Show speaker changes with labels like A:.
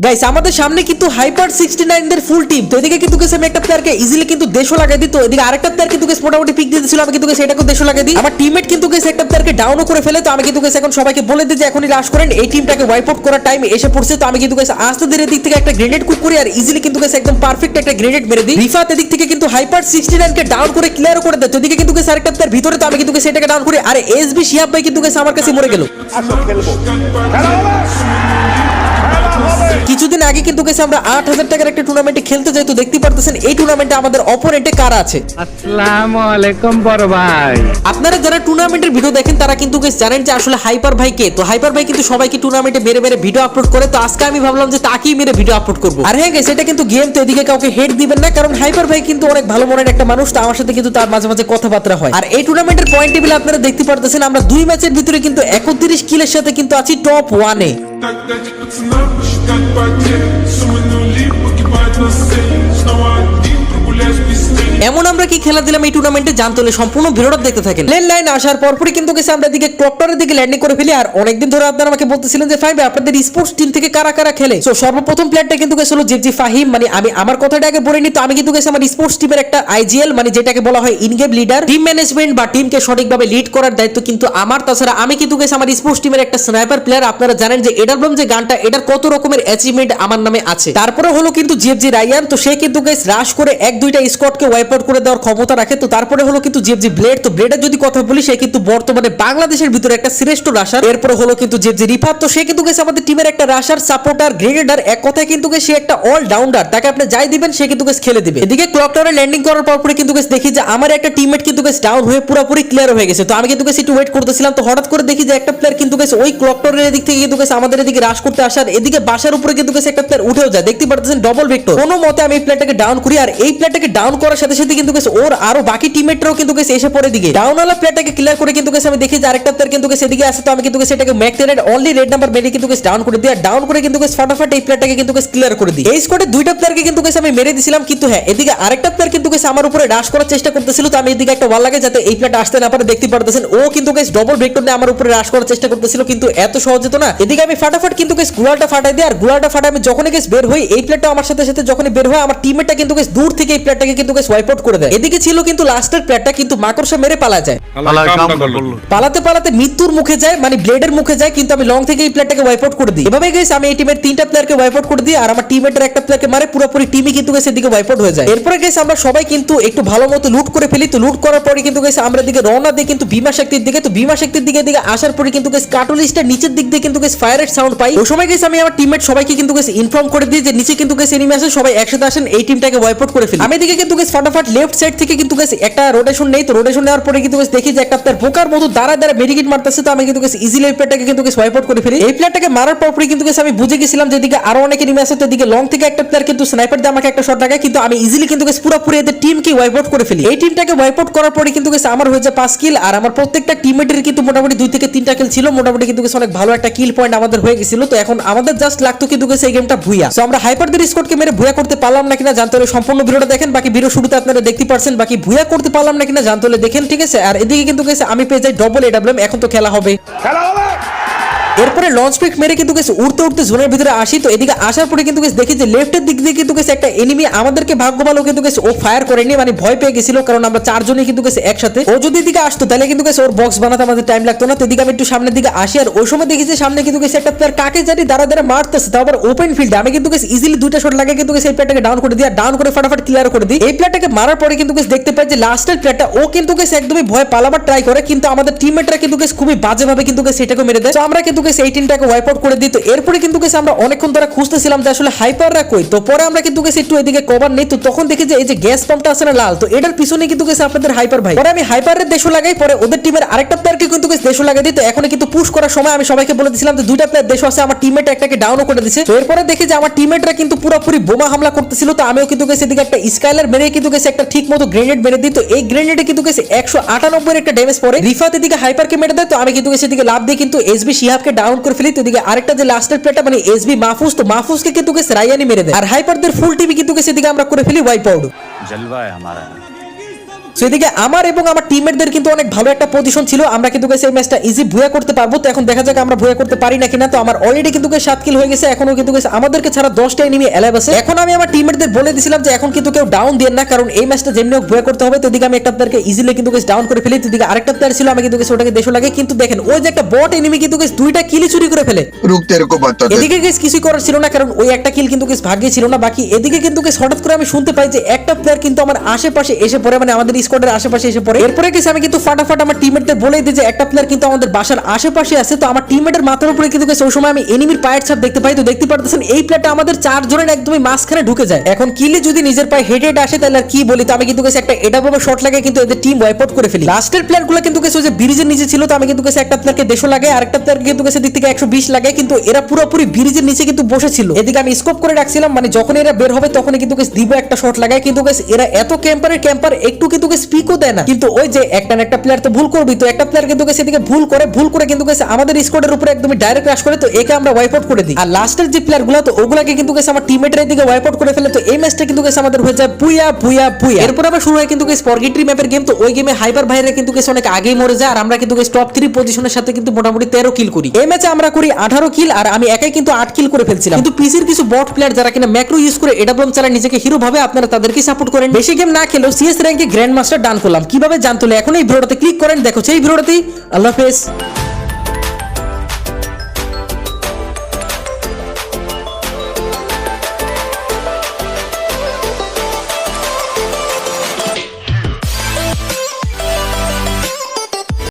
A: Guys আমাদের সামনে কিন্তু হাইপার সিক্সটি নাইন দের ফুল টিম তো এদিকে কিন্তু আমি একটা প্লেয়ারকে ইজিলি কিন্তু দেশও লাগাই দিত এদিকে আরেকটা প্লেয়ার কিন্তু মোটামুটি পিক দিয়ে দিয়েছিল আমি কিন্তু গেছে এটাকে দেশও লাগাই দিই আমার টিমমেট কিন্তু একটা প্লেয়ারকে ডাউনও করে ফেলে তো আমি কিন্তু এখন সবাইকে বলে দিই যে এখনই লাশ করেন এই টিমটাকে ওয়াইপ আউট করার টাইম এসে পড়ছে তো আমি কিন্তু আস্তে ধীরে দিক থেকে একটা গ্রেনেড কুক করি আর ইজিলি কিন্তু একদম পারফেক্ট একটা গ্রেনেড মেরে দিই রিফাত এদিক থেকে কিন্তু হাইপার সিক্সটি নাইন কে ডাউন করে ক্লিয়ার করে দেয় তো এদিকে কিন্তু আরেকটা প্লেয়ার ভিতরে তো আমি কিন্তু এটাকে ডাউন করি আর এসবি শিহাব ভাই কিন্তু আমার কাছে মরে গেল আগে কিন্তু গেছে আমরা আট হাজার টাকার একটা টুর্নামেন্টে খেলতে যাই। তো দেখতে পারতেছেন এই টুর্নামেন্টে আমাদের অপোনেন্টে কারা আছে?
B: আসসালামু আলাইকুম বড় ভাই।
A: আপনারা যারা টুর্নামেন্টের ভিডিও দেখেন তারা কিন্তু জানেন যে আসলে হাইপার ভাই কে? তো হাইপার ভাই কিন্তু সবাইকে টুর্নামেন্টে মেরে মেরে ভিডিও আপলোড করে। তো আজকে আমি ভাবলাম যে তাকেই মেরে ভিডিও আপলোড করব। আর হ্যাঁ গেছে এটা কিন্তু গেম তো এদিকে কাউকে হেড দিবেন না কারণ হাইপার ভাই কিন্তু অনেক ভালো মনের একটা মানুষ তো আমার সাথে কিন্তু তার মাঝে মাঝে কথাবার্তা হয়। আর এই টুর্নামেন্টের পয়েন্ট টেবিল আপনারা দেখতে পারতেছেন আমরা দুই ম্যাচের ভিতরে কিন্তু একত্রিশ কিলের সাথে কিন্তু আছি টপ ওয়ানে
C: Так дать пацанам посчитать потерь Суммы нули погибать на сцене
A: এমন আমরা কি খেলা দিলাম এই টুর্নামেন্টে জানতে হলে সম্পূর্ণ ভিডিওটা দেখতে থাকেন? লেন লাইন আসার পরপরই কিন্তু গেছে আমরা দিকে ক্লকটারের দিকে ল্যান্ডিং করে ফেলি। আর অনেকদিন ধরে আপনারা আমাকে বলতেছিলেন যে ফাইভ আপনাদের স্পোর্টস টিম থেকে কারা কারা খেলে? তো সর্বপ্রথম প্লেয়ারটা কিন্তু গেছে হলো জেবজি ফাহিম। মানে আমি, আমার কথাটা আগে বলে নিই, তো আমি কিন্তু গেছে আমার স্পোর্টস টিমের একটা আইজিএল মানে যেটাকে বলা হয় in game leader team management বা টিমকে সঠিকভাবে লিড করার দায়িত্ব কিন্তু আমার। তাছাড়া আমি কিন্তু গেছে আমার স্পোর্টস টিমের একটা স্নাইপার প্লেয়ার আপনারা জানেন যে এটার বললাম যে গানটা এটার কত রকমের অ্যাচিভমেন্ট আমার নামে আছে। তারপরে হলো কিন্তু জিএফজি রায়ান, তো সে কিন্তু গেছে রাশ করে এক দুইটা স্কটকে ওয়াইপ আউট করে দেওয়ার ক্ষমতা রাখে, তো তারপরে হলো কিন্তু জিএফজি ব্লেড, তো ব্লেডের যদি কথা বলি, সে কিন্তু বর্তমানে বাংলাদেশের ভিতরে একটা শ্রেষ্ঠ রাশার এরপরে হলো কিন্তু জিএফজি রিফাত, তো সে কিন্তু গেছে আমাদের টিমের একটা রাশার সাপোর্টার, গ্রেনেডার, এক কথায় কিন্তু সে একটা অল ডাউন্ডার তাকে আপনি যাই দিবেন, সে কিন্তু খেলে দিবে। এদিকে ক্লক টাওয়ারে ল্যান্ডিং করার পর পরে কিন্তু দেখি যে আমার একটা টিমমেট কিন্তু ডাউন হয়ে পুরোপুরি ক্লিয়ার হয়ে গেছে। তো আমি কিন্তু একটু ওয়েট করতেছিলাম, তো হঠাৎ করে দেখি যে একটা প্লেয়ার কিন্তু ওই ক্লক টাওয়ারের এদিক থেকে কিন্তু আমাদের এদিকে রাশ করতে আসার, এদিকে বাসার উপরে কিন্তু একটা প্লেয়ার উঠেও যায়। দেখতে পারতেছেন ডবল ভিক্টর কোনো মতে আমি এই প্লেয়ারটাকে ডাউন করি, আর এই প্লেয়ারটাকে ডাউন করার সাথে সাথে কিন্তু গেছে। ওর আরও বাকি টিমমেটরাও কিন্তু গেছে এসে পড়ে দিকে। ডাউন ওয়ালা প্লেয়ারটাকে ক্লিয়ার করে কিন্তু গেছে। আমি দেখি যে আরেকটা প্লেয়ার কিন্তু গেছে, এদিকে আসে তো আমি কিন্তু গেছে এটাকে ম্যাকটেনের অনলি রেড নাম্বার মেরে কিন্তু গেছে ডাউন করে আর ডাউন করে কিন্তু গেছে, ফটাফট এই প্লেয়ারটাকে কিন্তু গেছে ক্লিয়ার করে দিই। এই স্কোয়াডে দুইটা প্লেয়ারকে কিন্তু গেছে, আমি মেরে দিছিলাম, কিন্তু হ্যাঁ এদিকে আরেকটা প্লেয়ার কিন্তু গেছে, আমার উপরে রাশ করার চেষ্টা করতেছিল, তো আমি এদিকে একটা ওয়াল লাগে যাতে এই প্লেয়ারটা আসতে না পারে, দেখতে পারতেছেন। ও কিন্তু গেছে ডবল ভেক্টর নিয়ে আমার উপরে রাশ করার চেষ্টা করতেছিল, কিন্তু এত সহজে তো না। এদিকে আমি ফাটাফাট কিন্তু গেছে গুলালটা ফাটাই দিই, আর গুলালটা ফাটাই আমি যখনই গেছে, বের হই, এই প্লেয়ারটা আমার সাথে সাথে যখনই বের হয় আমার টিমমেটটা কিন্তু গেছে, দূর থেকে এই প্লেয়ারটাকে কিন্তু গেছে ওয়াইপ আউট করে দেয়। এদিকে ছিল কিন্তু লাস্টের প্লেয়ারটা কিন্তু মাকড়সা মেরে পালা যায়। পালাতে পালাতে মৃত্যুর মুখে যায় মানে ব্লেডের মুখে যায় কিন্তু আমি লং থেকে এই প্লেয়ারটাকে ওয়াইপ আউট করে দিই। এভাবে গেছে আমি এই টিমের তিনটা প্লেয়ারকে ওয়াইপ আউট করে দিই আর আমার টিমের একটা প্লেয়ারকে মারে পুরোপুরি টিমই কিন্তু গেছে এদিকে ওয়াইপ আউট হয়ে যায়। এরপরে গেছে আমরা সবাই কিন্তু একটু ভালো মতো লুট করে ফেলি। তো লুট করার পরে কিন্তু গেছে আমরা দিকে রওনা দিয়ে কিন্তু বিমা শক্তির দিকে। তো বিমা শক্তির দিকে দিকে আসার পরে কিন্তু গেছে কাটুলিস্টার নিচের দিক দিয়ে কিন্তু গেছে ফায়ারের সাউন্ড পাই। ওই সময় গেছে আমি আমার টিমমেট সবাইকে কিন্তু গেছে ইনফর্ম করে দিই যে নিচে কিন্তু গেছে এনিমি আছে সবাই একসাথে আসেন এই টিমটাকে ওয়াইপ আউট করে ফেলি। আমি এদিকে কিন্তু গেছে ফটাফট লেফট সাইড থেকে কিন্তু গেছে একটা রোটেশন নেই, তো রোটেশন নেওয়ার পরে কিন্তু দেখি যে একটা তার বোকার মতো দাঁড়া দাঁড়া মেডিকেট মারতেছে, তো আমি কিন্তু ইজিলি এই প্লেয়ারটাকে কিন্তু ওয়াইপ আউট করে ফেলি। এই প্লেয়ারটাকে মারার পরপরই কিন্তু গেছে আমি বুঝে গেছিলাম যে এদিকে আরও অনেক এনিমি আছে, তো এদিকে লং থেকে একটা প্লেয়ার কিন্তু স্নাইপার দিয়ে আমাকে একটা শট লাগায়, কিন্তু আমি ইজিলি কিন্তু পুরোপুরি এদের টিমকে ওয়াইপ আউট করে ফেলি। এই টিমটাকে ওয়াইপ আউট করার পরে কিন্তু আমার হয়ে যায় পাঁচ কিল আর আমার প্রত্যেকটা টিমমেটের কিন্তু মোটামুটি দুই থেকে তিনটা কিল ছিল, মোটামুটি কিন্তু অনেক ভালো একটা কিল পয়েন্ট আমাদের হয়ে গেছিল, তো এখন আমাদের জাস্ট লাগতো কিন্তু এই গেমটা ভুইয়া। তো আমরা হাইপারদের স্কোরকে মেরে ভুয়া করতে পারলাম না কিনা জানতে হলে সম্পূর্ণ ভিডিওটা দেখেন, বাকি ভিডিও শুরুতে আপনারা দেখতে পারছেন, বাকি ভুয়া করতে পারলাম না কিনা জানতে হলে দেখেন, ঠিক আছে? আর এদিকে কিন্তু আমি পেয়ে যাই ডবল এডাব্লিউএম এখন তো খেলা হবে। খেলা হবে! এরপরে লঞ্চ পিক মেরে কিন্তু গেছে উড়তে উড়তে জোনের ভিতরে আসি তো এদিকে আসার পরে কিন্তু গেছে দেখি যে লেফটের দিক দিয়ে কিন্তু গেছে একটা এনিমি আমাদেরকে ভাগ্য ভালো কিন্তু গেছে ও ফায়ার করেনি মানে ভয় পেয়ে গেছিল কারণ আমরা চারজনই কিন্তু গেছে একসাথে ও যদি এদিকে আসতো তাহলে কিন্তু গেছে ওর বক্স বানাতে আমাদের টাইম লাগতো না তো এদিকে আমি একটু সামনের দিকে আসি আর ওই সময় দেখেছি সামনে কিন্তু গেছে একটা প্লেয়ার কাকে জানি দাঁড়া দাঁড়া মারতেছে আবার ওপেন ফিল্ডে আমি কিন্তু গেছে ইজিলি দুইটা শট লাগে কিন্তু গেছে এই প্লেয়ারটাকে ডাউন করে দিই আর ডাউন করে ফাটাফাট ক্লিয়ার করে দিই এই প্লেয়ারটাকে মারার পরে কিন্তু গেছে দেখতে পাই যে লাস্টের প্লেয়ারটা ও কিন্তু গেছে একদমই ভয় পালাবার ট্রাই করে কিন্তু আমাদের টিমমেটরা কিন্তু গেছে খুবই বাজেভাবে কিন্তু গেছে এটাকে মেরে দেয় তো আমরা কিন্তু গেছে এই টিমটাকে ওয়াইপ আউট করে দিই তো এরপরে কিন্তু গেছে আমরা অনেকক্ষণ ধরে খুঁজতেছিলাম যে আসলে হাইপাররা কই। তো পরে আমরা কিন্তু গেছে একটু এদিকে কভার নেই। তো তখন দেখি যে এই যে গ্যাস পাম্পটা আছে না লাল, তো এটার পিছনে কিন্তু গেছে আপনাদের হাইপার ভাই। পরে আমি হাইপারের দেশও লাগাই, পরে ওদের টিমের আরেকটা প্লেয়ারকে কিন্তু গেছে দেশও লাগাই দিই। তো এখন কিন্তু পুশ করার সময় আমি সবাইকে বলে দিয়েছিলাম যে দুইটা প্লেয়ার দেশ আছে, আমার টিমমেট একটাকে ডাউনও করে দিছে। তো এরপরে দেখি যে আমার টিমমেটরা কিন্তু পুরোপুরি বোমা হামলা করতেছিল। তো আমিও কিন্তু গেছে এদিকে একটা স্কাইলার মেরে কিন্তু গেছে একটা ঠিক মতো গ্রেনেড মেরে দিই। তো এই গ্রেনেডে কিন্তু গেছে একশো আটানব্বই একটা ড্যামেজ পড়ে রিফাত এদিকে হাইপারকে মেরে দেয়। তো আমি কিন্তু গেছে এদিকে লাভ দিয়ে কিন্তু এসবি শিহাবকে প্লেয়ারকে ডাউন করে ফেলি, তো এদিকে আরেকটা যে লাস্টের প্লেয়ারটা মানে এসবি মাহফুজ, তো মাহফুজকে কিন্তু কে রায়ানি মেরে দেয়। আর হাইপারদের ফুল টিভি কিন্তু সেদিকে আমরা করে ফেলি ওয়াইপ আউট
D: জলবা হ্যাঁ
A: সো এদিকে আমার এবং আমার টিমমেটদের কিন্তু অনেক ভালো একটা পজিশন ছিল। আমরা কিন্তু সেই ম্যাচটা ইজি ভুয়া করতে পারব। তো এখন দেখা যাক আমরা ভুয়া করতে পারি নাকি না। তো আমার অলরেডি কিন্তু সাত কিল হয়ে গেছে। এখনও কিন্তু আমাদেরকে ছাড়া দশটা এনিমি অ্যালাইভ আছে। এখন আমি আমার টিমমেটদের বলে দিছিলাম যে এখন কিন্তু কেউ ডাউন দিয়ে না। কারণ এই ম্যাচটা যেমনি হোক ভুয়া করতে হবে। তো এদিকে আমি একটা প্লেয়ারকে ইজিলি কিন্তু ডাউন করে ফেলি। এদিকে আরেকটা প্লেয়ার ছিল আমি কিন্তু ওটাকে দেশ লাগে। কিন্তু দেখেন ওই যে একটা বট এনিমি কিন্তু দুইটা কিলি চুরি করে ফেলে। এদিকে গেস কিছু করার ছিল না। কারণ ওই একটা কিল কিন্তু ভাগ্যে ছিল না। বাকি এদিকে কিন্তু হঠাৎ করে আমি শুনতে পাই যে একটা প্লেয়ার কিন্তু আমার আশেপাশে এসে পড়ে। মানে আমাদের স্কোয়াডের আশেপাশে এসে পড়ে। এরপরে গেছে, আমি কিন্তু ফাটাফাট আমার টিমমেটদের বলে দিই যে, একটা প্লেয়ার কিন্তু আমাদের বাসার আশেপাশে আছে। তো আমার টিমমেটের মাথার উপরে কিন্তু ওই সময় আমি এনিমির পায়ের ছাপ দেখতে পাই। তো দেখতে পারতেছেন, এই প্লেয়ারটা আমাদের চারজনের একদমই মাঝখানে ঢুকে যায়। এখন কিলে যদি নিজের পায়ে হেড হেড আসে, তাহলে আর কি বলি? তো আমি কিন্তু গেছে একটা এটা বড় শট লাগে কিন্তু এদের টিম ওয়াইপ আউট করে ফেলি। লাস্টের প্লেয়ারগুলো কিন্তু গেছে যে ব্রিজের নিচে ছিল, তো আমি কিন্তু গেছে একটা প্লেয়ারকে দেশো লাগে আরেকটা প্লেয়ার কিন্তু গেছে দিক থেকে একশো বিশ লাগে কিন্তু এরা পুরোপুরি ব্রিজের নিচে কিন্তু বসেছিল। এদিকে আমি স্কোপ করে রাখছিলাম মানে যখন এরা বের হবে, তখনই কিন্তু গেছে দিব একটা শট লাগায় কিন্তু গেছে, এরা এত ক্যাম্পারের ক্যাম্পার একটু কিন্তু গেছে স্পিকও দেয় না। কিন্তু ওই যে একটা না একটা প্লেয়ার তো ভুল করবি, তো একটা প্লেয়ার কিন্তু এদিকে ভুল করে ভুল করে কিন্তু আমাদের স্কোয়াডের উপরে একদমই ডাইরেক্ট ক্রাশ করে, তো একে আমরা ওয়াইপ আউট করে দিই। আর লাস্টের যে প্লেয়ারগুলো, তো ওগুলাকে কিন্তু গেছে আমার টিমমেটের দিকে ওয়াইপ আউট করে ফেলে, তো এই ম্যাচটা কিন্তু আমাদের হয়ে যায় পুয়া পুয়া পুয়া। এরপর আবার শুরু হয় কিন্তু গেছে পরগেট্রি ম্যাপের গেম তো ওই গেমে হাইপার ভাইরা কিন্তু অনেক আগেই মরে যায়, আর আমরা কিন্তু টপ থ্রি পজিশনের সাথে কিন্তু মোটামুটি তেরো কিল করি। এই ম্যাচে আমরা করি আঠারো কিল আর আমি একাই কিন্তু আট কিল করে ফেলছিলাম। কিন্তু পিসির কিছু বট প্লেয়ার যারা কিনা ম্যাক্রো ইউজ করে এটা বলম চালায় নিজেকে হিরো ভাবে, আপনারা তাদেরকে সাপোর্ট করেন। বেশি গেম না খেলেও সিএস র্যাঙ্কে গ্র্যান্ড মাস্টার ডান করলাম। কীভাবে জানতে হলে? এখন এই ভিডিওটাতে ক্লিক করেন, দেখো সেই ভিডিওটাতেই আল্লাহ হাফেজ।